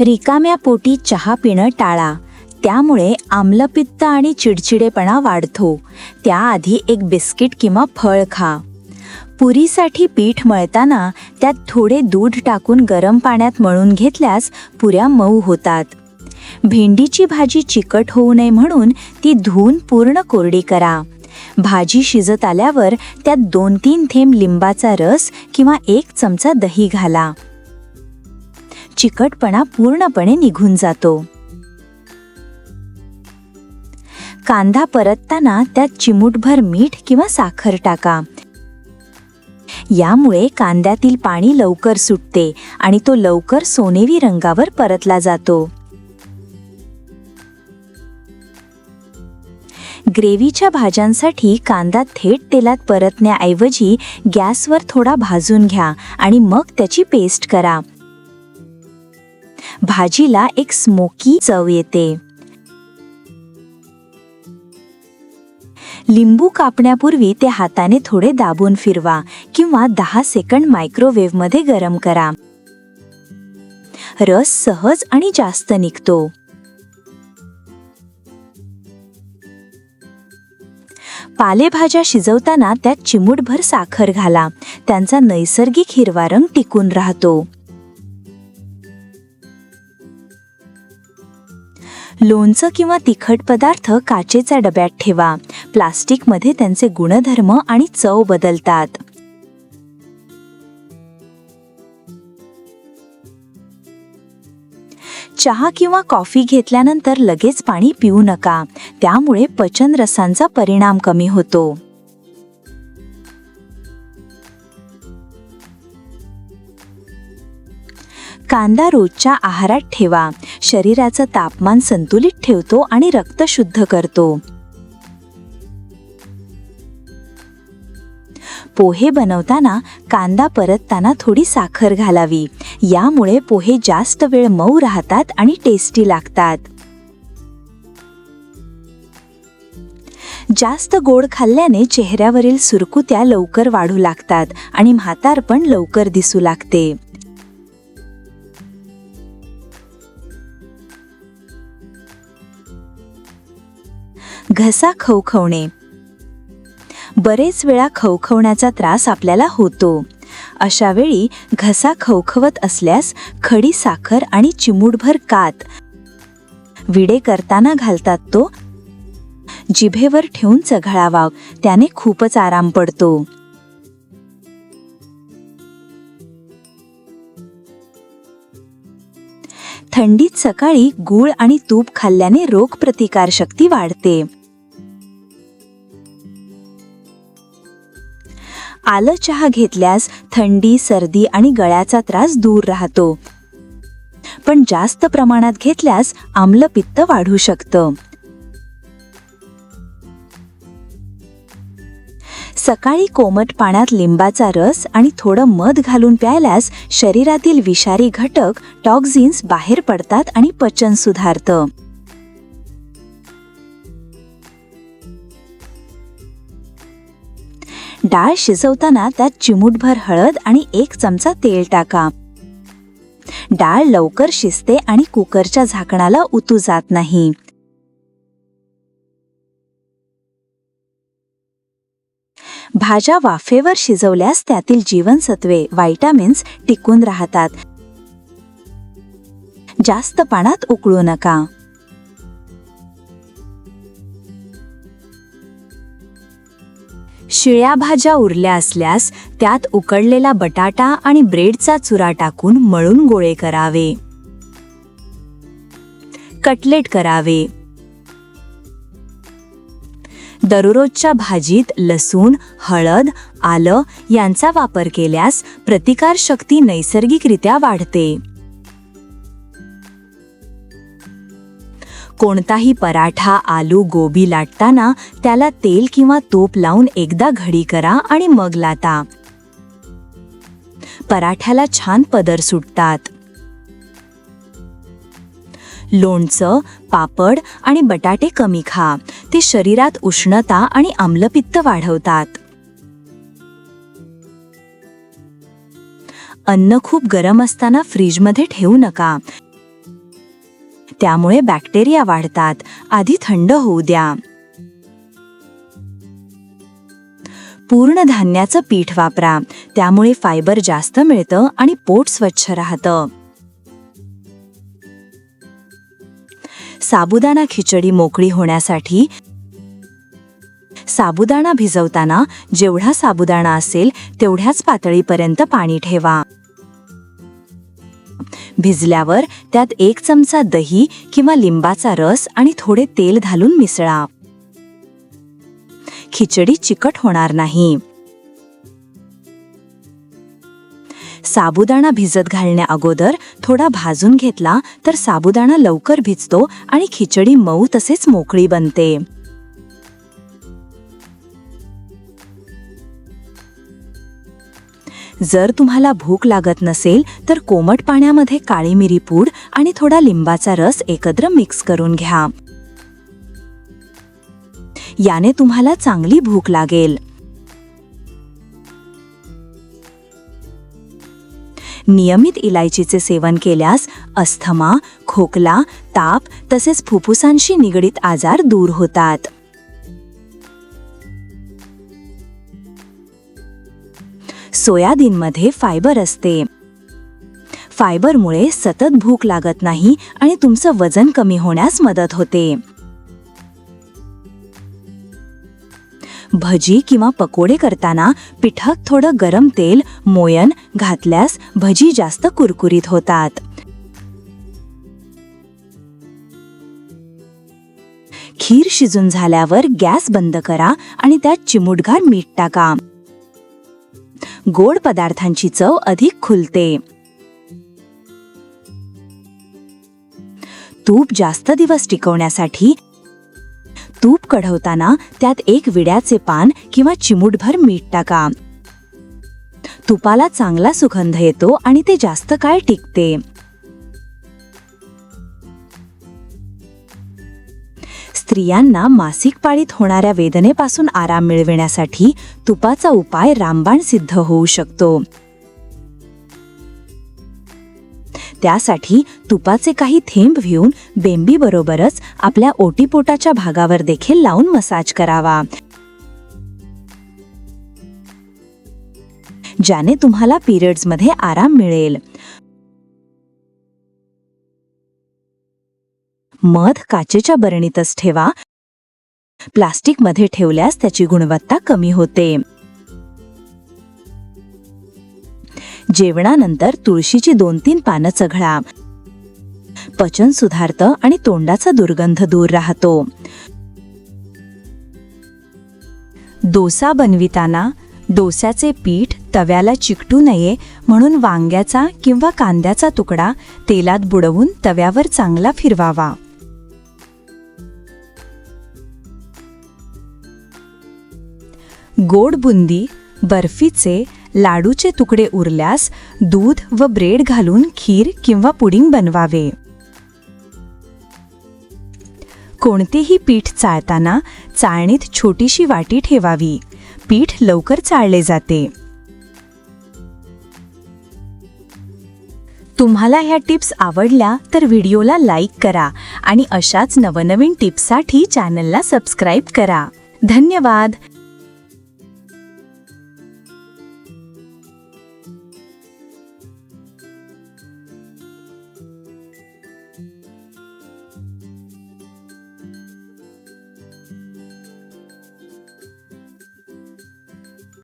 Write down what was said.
रिकाम्या पोटी चहा पिणं टाळा. त्यामुळे आम्लपित्त आणि चिडचिडेपणा वाढतो. त्याआधी एक बिस्किट किंवा फळ खा. पुरीसाठी पीठ मळताना त्यात थोडे दूध टाकून गरम पाण्यात मळून घेतल्यास पुऱ्या मऊ होतात. भेंडीची भाजी चिकट होऊ नये म्हणून ती धुवून पूर्ण कोरडी करा. भाजी शिजत आल्यावर त्यात दोन तीन थेंब लिंबाचा रस किंवा एक चमचा दही घाला. चिकटपणा पूर्णपणे निघून जातो. कांदा परतताना त्यात चिमूटभर मीठ किंवा साखर टाका. यामुळे कांद्यातील पाणी लवकर सुटते आणि तो लवकर सोनेरी रंगावर परतला जातो. ग्रेव्हीच्या भाज्यांसाठी कांदा थेट तेलात परतण्याऐवजी गॅसवर थोडा भाजून घ्या आणि मग त्याची पेस्ट करा. भाजीला एक स्मोकी चव येते. लिंबू कापण्यापूर्वी ते हाताने थोडे दाबून फिरवा किंवा दहा सेकंड मायक्रोवेव्हमध्ये गरम करा. रस सहज आणि जास्त निघतो. पालेभाज्या शिजवताना त्यात चिमूटभर साखर घाला. त्यांचा नैसर्गिक हिरवा रंग टिकून राहतो. लोणचं किंवा तिखट पदार्थ काचेच्या डब्यात ठेवा. प्लास्टिकमध्ये त्यांचे गुणधर्म आणि चव बदलतात. चहा किंवा कॉफी घेतल्यानंतर लगेच पाणी पिऊ नका. त्यामुळे पचन रसांचा परिणाम कमी होतो. कांदा रोजच्या आहारात ठेवा. शरीराचं तापमान संतुलित ठेवतो आणि रक्त शुद्ध करतो. पोहे बनवताना कांदा परतताना थोडी साखर घालावी. यामुळे पोहे जास्त वेळ मऊ राहतात आणि टेस्टी लागतात. जास्त गोड खाल्ल्याने चेहऱ्यावरील सुरकुत्या लवकर वाढू लागतात आणि म्हातारपण लवकर दिसू लागते. घसा खवखवणे. बरेच वेळा खवखवण्याचा त्रास आपल्याला होतो. अशा वेळी घसा खवखवत असल्यास खडी साखर आणि चिमूटभर कात. विडे करताना घालतात तो. जिभेवर ठेवून चघळावा त्याने खूपच आराम पडतो. थंडीत सकाळी गूळ आणि तूप खाल्ल्याने रोगप्रतिकारशक्ती वाढते. आलं चहा घेतल्यास थंडी सर्दी आणि गळ्याचा त्रास दूर राहतो. पण जास्त प्रमाणात घेतल्यास आम्लपित्त वाढू शकतं. सकाळी कोमट पाण्यात लिंबाचा रस आणि थोडं मध घालून प्यायल्यास शरीरातील विषारी घटक टॉक्झिन्स बाहेर पडतात आणि पचन सुधारतं. डाळ शिजवताना त्यात चिमूटभर हळद आणि एक चमचा तेल टाका. डाळ लवकर शिजते आणि कुकरच्या झाकणाला उतू जात नाही. भाज्या वाफेवर शिजवल्यास त्यातील जीवनसत्वे व्हायटामिन्स टिकून राहतात. जास्त पाण्यात उकळू नका. शिळ्या भाज्या उरल्या असल्यास त्यात उकडलेला बटाटा आणि ब्रेडचा चुरा टाकून मळून गोळे करावे. कटलेट करावे. दररोजच्या भाजीत लसूण हळद आलं यांचा वापर केल्यास प्रतिकारशक्ती नैसर्गिकरित्या वाढते. कोणताही पराठा आलू गोबी लाटताना त्याला तेल किंवा तूप लावून एकदा घडी करा आणि मग लाता. पराठ्याला छान पदर सुटतात. लोणचं पापड आणि बटाटे कमी खा. ते शरीरात उष्णता आणि आम्लपित्त वाढवतात. अन्न खूप गरम असताना फ्रीजमध्ये ठेवू नका. त्यामुळे बॅक्टेरिया वाढतात. आधी थंड होऊ द्या. पूर्ण धान्याचं पीठ वापरा. त्यामुळे फायबर जास्त मिळतं आणि पोट स्वच्छ राहतं. साबुदाणा खिचडी मोकळी होण्यासाठी साबुदाणा भिजवताना जेवढा साबुदाणा असेल तेवढ्याच पातळीपर्यंत पाणी ठेवा. भिजल्यावर त्यात एक चमचा दही किंवा लिंबाचा रस आणि थोडे तेल घालून मिसळा. खिचडी चिकट होणार नाही. साबुदाणा भिजत घालण्या अगोदर थोडा भाजून घेतला तर साबुदाणा लवकर भिजतो आणि खिचडी मऊ तसेच मोकळी बनते. जर तुम्हाला भूक लागत नसेल तर कोमट पाण्यामध्ये काळी मिरी पूड आणि थोडा लिंबाचा रस एकत्र मिक्स करून घ्या. याने तुम्हाला चांगली भूक लागेल. नियमित इलायचीचे सेवन केल्यास अस्थमा खोकला ताप तसेच फुफ्फुसांशी निगडीत आजार दूर होतात. सोयाबीनमध्ये फायबर असते. फायबरमुळे सतत भूक लागत नाही आणि तुमचं वजन कमी होण्यास मदत होते. भजी किंवा पकोडे करताना पिठात थोडं गरम तेल मोयन घातल्यास भजी जास्त कुरकुरीत होतात. खीर शिजून झाल्यावर गॅस बंद करा आणि त्यात चिमुटगार मीठ टाका. गोड पदार्थांची चव अधिक खुलते. तूप जास्त दिवस टिकवण्यासाठी तूप कढवताना त्यात एक विड्याचे पान किंवा चिमूटभर मीठ टाका. तुपाला चांगला सुगंध येतो आणि ते जास्त काळ टिकते. स्त्रियांना मासिक पाळीत होणाऱ्या वेदनेपासून आराम मिळविण्यासाठी तुपाचा उपाय रामबाण सिद्ध होऊ शकतो. त्यासाठी तुपाचे काही थेंब घेऊन बेंबीबरोबरच आपल्या ओटीपोटाच्या भागावर देखील लावून मसाज करावा. ज्याने तुम्हाला पिरियड्समध्ये आराम मिळेल. मध काचेच्या बरणीतच ठेवा. प्लास्टिकमध्ये ठेवल्यास त्याची गुणवत्ता कमी होते. जेवणानंतर तुळशीची दोन तीन पानं चघळा. पचन सुधारतं आणि तोंडाचा दुर्गंध दूर राहतो. डोसा बनविताना डोस्याचे पीठ तव्याला चिकटू नये म्हणून वांग्याचा किंवा कांद्याचा तुकडा तेलात बुडवून तव्यावर चांगला फिरवावा. गोड बुंदी बर्फीचे लाडूचे तुकडे उरल्यास दूध व ब्रेड घालून खीर किंवा पुडिंग बनवावे. कोणतेही पीठ चाळताना चाळणीत छोटीशी वाटी ठेवावी. पीठ लवकर चाळले जाते. तुम्हाला ह्या टिप्स आवडल्या तर व्हिडिओला लाईक करा आणि अशाच नवनवीन टिप्ससाठी चॅनलला सबस्क्राईब करा. धन्यवाद!